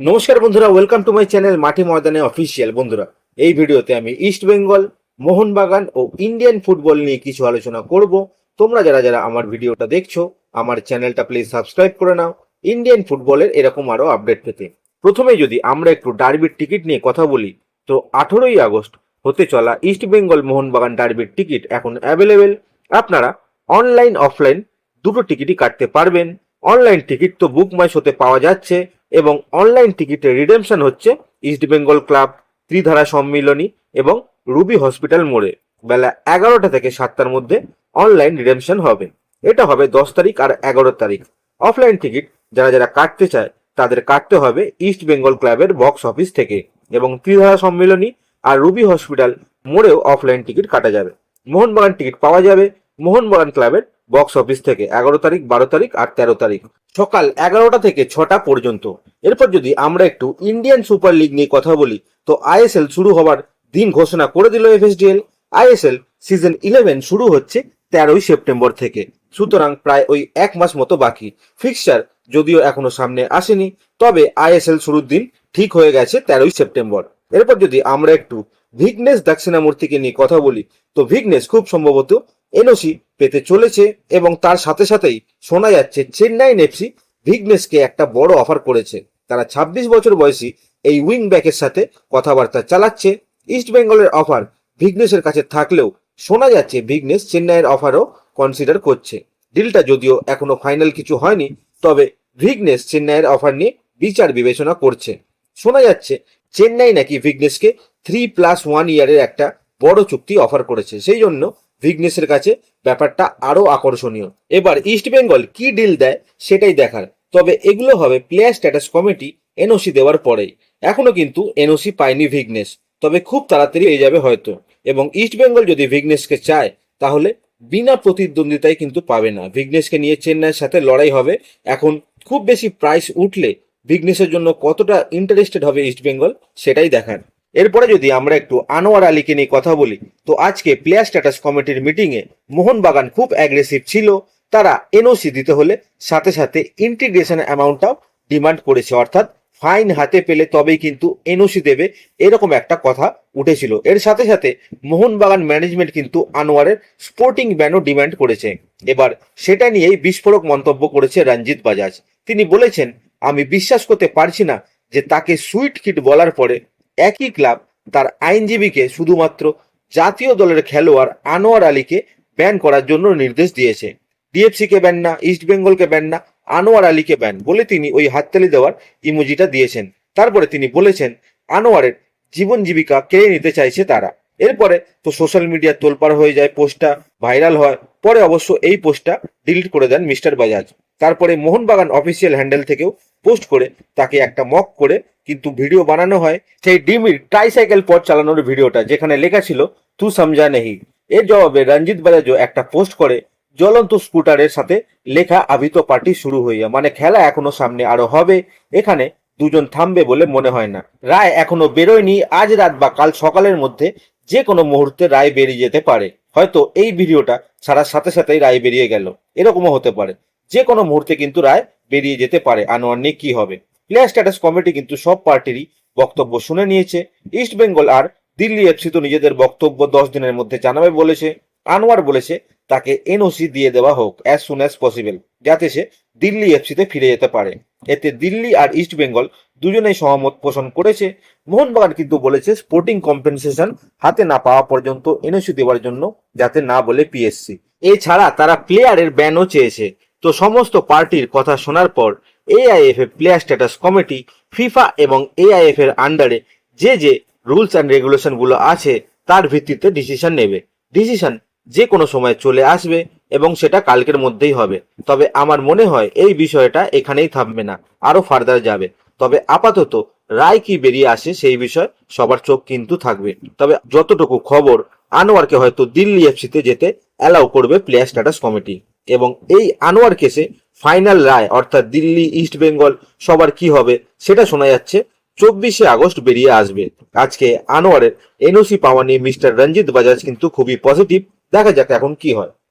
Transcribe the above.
নমস্কার বন্ধুরা welcome to my channel মাটি ময়দানে অফিসিয়াল বন্ধুরা, এই ভিডিওতে আমি ইস্ট বেঙ্গল মোহনবাগান ও ইন্ডিয়ান ফুটবল নিয়ে কিছু আলোচনা করব। তোমরা যারা যারা আমার ভিডিওটা দেখছ, আমার চ্যানেলটা প্লিজ সাবস্ক্রাইব করে নাও। ইন্ডিয়ান ফুটবলের এরকম আরও আপডেট পেতে। প্রথমে যদি আমরা একটু ডার্বির টিকিট নিয়ে কথা বলি, তো আঠেরোই আগস্ট হতে চলা ইস্ট বেঙ্গল মোহনবাগান ডার্বির টিকিট এখন অ্যাভেলেবেল আপনারা অনলাইন অফলাইন দুটো টিকিটই কাটতে পারবেন। অনলাইন টিকিট তো বুক মাই শোতে পাওয়া যাচ্ছে। এবং অনলাইন টিকিটের রিডেমশন হচ্ছে ইস্ট বেঙ্গল ক্লাব ত্রিধারা সম্মিলনী এবং রুবি হসপিটাল মোড়ে। বেলা এগারোটা থেকে সাতটার মধ্যে অনলাইন রিডেমশন হবে। এটা হবে দশ তারিখ আর এগারো তারিখ। অফলাইন টিকিট যারা যারা কাটতে চায়, তাদের কাটতে হবে ইস্ট বেঙ্গল ক্লাবের বক্স অফিস থেকে এবং ত্রিধারা সম্মিলনী আর রুবি হসপিটাল মোড়েও অফলাইন টিকিট কাটা যাবে। মোহনবাগান টিকিট পাওয়া যাবে। মোহনবাগান ক্লাবের বক্স অফিস থেকে এগারো তারিখ, বারো তারিখ আর তেরো তারিখ। সকাল এগারোটা থেকে ছটা পর্যন্ত। এরপর যদি আমরা একটু ইন্ডিয়ান সুপার লিগ নিয়ে কথা বলি, তো আইএসএল শুরু হবার দিন ঘোষণা করে দিল এফএসডিএল আইএসএল সিজন ইলেভেন শুরু হচ্ছে তেরোই সেপ্টেম্বর থেকে। সুতরাং প্রায় ওই এক মাস মতো বাকি। ফিক্সচার যদিও এখনও সামনে আসেনি, তবে আইএসএল শুরুর দিন ঠিক হয়ে গেছে তেরোই সেপ্টেম্বর। এরপর যদি আমরা একটু ভিগনেস দক্ষিণামূর্তিকে নিয়ে কথা বলি, তো ভিগনেস খুব সম্ভবত এনওসি পেতে চলেছে এবং তার সাথে সাথেই শোনা যাচ্ছে চেন্নাই এফসি ভিগনেসকে একটা বড় অফার করেছে। তারা ২৬ বছর বয়সী এই উইং ব্যাকের সাথে কথাবার্তা চালাচ্ছে। ইস্ট বেঙ্গলের অফার ভিগনেসের কাছে থাকলেও শোনা যাচ্ছে ভিগনেস চেন্নাইয়ের অফারও কনসিডার করছে। ডিলটা যদিও এখনও ফাইনাল কিছু হয়নি, তবে ভিগনেস চেন্নাইয়ের অফার নিয়ে বিচার বিবেচনা করছে। শোনা যাচ্ছে চেন্নাই নাকি ভিগনেসকে থ্রি প্লাস ওয়ান ইয়ারের একটা বড় চুক্তি অফার করেছে। সেই জন্য ভিগনেসের কাছে ব্যাপারটা আরও আকর্ষণীয়। এবার ইস্ট বেঙ্গল কি ডিল দেয় সেটাই দেখার। তবে এগুলো হবে প্লেয়ার স্ট্যাটাস কমিটি এনওসি দেওয়ার পরেই। এখনও কিন্তু এনওসি পায়নি ভিগনেস তবে খুব তাড়াতাড়ি পেয়ে যাবে হয়তো। এবং ইস্ট বেঙ্গল যদি ভিগনেসকে চায়, তাহলে বিনা প্রতিদ্বন্দ্বিতায় কিন্তু পাবে না। ভিগনেসকে নিয়ে চেন্নাইয়ের সাথে লড়াই হবে। এখন খুব বেশি প্রাইস উঠলে ভিগনেসের জন্য কতটা ইন্টারেস্টেড হবে ইস্ট বেঙ্গল সেটাই দেখার। এরপরে যদি আমরা একটু আনোয়ার আলীকে নিয়ে কথা বলি, তো আজকে প্লেয়ার স্ট্যাটাস কমিটির মিটিংয়ে মোহনবাগান খুব অ্যাগ্রেসিভ ছিল, তারা এনওসি দিতে হলে সাথে সাথে ইন্টিগ্রেশন অ্যামাউন্টটাও ডিমান্ড করেছে, অর্থাৎ ফাইন হাতে পেলে তবেই কিন্তু এনওসি দেবে, এরকম একটা কথা উঠেছিল। এর সাথে সাথে মোহনবাগান ম্যানেজমেন্ট কিন্তু আনোয়ারের স্পোর্টিং ব্যানও ডিমান্ড করেছে। এবার সেটা নিয়েই বিস্ফোরক মন্তব্য করেছে রঞ্জিত বাজাজ। তিনি বলেছেন আমি বিশ্বাস করতে পারছি না যে তাকে সুইট কিট বলার পরে একই ক্লাব তার আইনজীবীকে শুধুমাত্র জাতীয় দলের খেলোয়াড় আনোয়ার আলীকে ব্যান করার জন্য নির্দেশ দিয়েছে। ডিএফসিকে ব্যান না ইস্ট বেঙ্গলকে ব্যান না, আনোয়ার আলীকে ব্যান বলে তিনি ওই হাততালি দেওয়ার ইমোজিটা দিয়েছেন। তারপরে তিনি বলেছেন, আনোয়ারের জীবন জীবিকা কেড়ে নিতে চাইছে তারা। এরপরে তো সোশ্যাল মিডিয়া তোলপাড় হয়ে যায় পোস্টটা ভাইরাল হয়, পরে অবশ্য এই পোস্টটা ডিলিট করে দেন মিস্টার বাজাজ। তারপরে মোহনবাগান অফিসিয়াল হ্যান্ডেল থেকেও পোস্ট করে তাকে একটা মক করে কিন্তু ভিডিও বানানো হয় সেই ডিমির ট্রাইসাইকেল পথ চালানোর ভিডিওটা যেখানে লেখা ছিল তু সমঝা নেহি। এর জবাবে রঞ্জিত বাজাজও একটা পোস্ট করে, জ্বলন্ত স্কুটারের সাথে লেখা আবিত পার্টি শুরু হইয়া। মানে খেলা এখনও সামনে আরও হবে, এখানে দুজন থামবে বলে মনে হয় না। রায় এখনও বেরোয়নি, আজ রাত বা কাল সকালের মধ্যে যে কোনো মুহূর্তে রায় বেরিয়ে যেতে পারে। হয়তো এই ভিডিওটা ছাড়ার সাথে সাথেই রায় বেরিয়ে গেল। এরকমও হতে পারে। যে কোনো মুহূর্তে কিন্তু রায় বেরিয়ে যেতে পারে। আনোয়ার নিয়ে কি হবে? প্লেয়ার স্ট্যাটাস কমিটি কিন্তু সব পার্টিরই বক্তব্য শুনে নিয়েছে। ইস্ট বেঙ্গল আর দিল্লি এফসি তো নিজেদের বক্তব্য দশ দিনের মধ্যে জানাবে বলেছে। আনোয়ার বলেছে, তাকে এনওসি দিয়ে দেওয়া হোক অ্যাজ সুন অ্যাজ পসিবল যাতে সে দিল্লি এফসিতে ফিরে যেতে পারে। এতে দিল্লি আর ইস্ট বেঙ্গল দুজনেই সহমত পোষণ করেছে। মোহনবাগান কিন্তু বলেছে স্পোর্টিং কম্পেনসেশন হাতে না পাওয়া পর্যন্ত এনওসি দেওয়ার জন্য যাতে না বলে পিএসসি এছাড়া তারা প্লেয়ারের ব্যানও চেয়েছে। তো সমস্ত পার্টির কথা শোনার পর এআইএফ এর প্লেয়ার স্ট্যাটাস কমিটি ফিফা এবং এআইএফ এর আন্ডারে যে যে রুলস অ্যান্ড রেগুলেশনগুলো আছে, তার ভিত্তিতে ডিসিশন নেবে। ডিসিশন যে কোনো সময় চলে আসবে। এবং সেটা কালকের মধ্যেই হবে। তবে আমার মনে হয় এই বিষয়টা এখানেই থামবে না আরও ফার্দার যাবে। তবে আপাতত রায় কি বেরিয়ে আসে সেই বিষয় সবার চোখ কিন্তু থাকবে। তবে যতটুকু খবর, আনোয়ারকে হয়তো দিল্লি এফসিতে যেতে অ্যালাউ করবে প্লেয়ার স্ট্যাটাস কমিটি। এবং এই আনোয়ার কেসে ফাইনাল রায়, অর্থাৎ দিল্লি ইস্ট বেঙ্গল, সবার কি হবে সেটা শোনা যাচ্ছে, চব্বিশে আগস্ট বেরিয়ে আসবে। আজকে আনোয়ারের এনওসি পাওয়া নিয়ে মিস্টার রঞ্জিত বাজাজ কিন্তু খুবই পজিটিভ। দেখা যাক এখন কি হয়।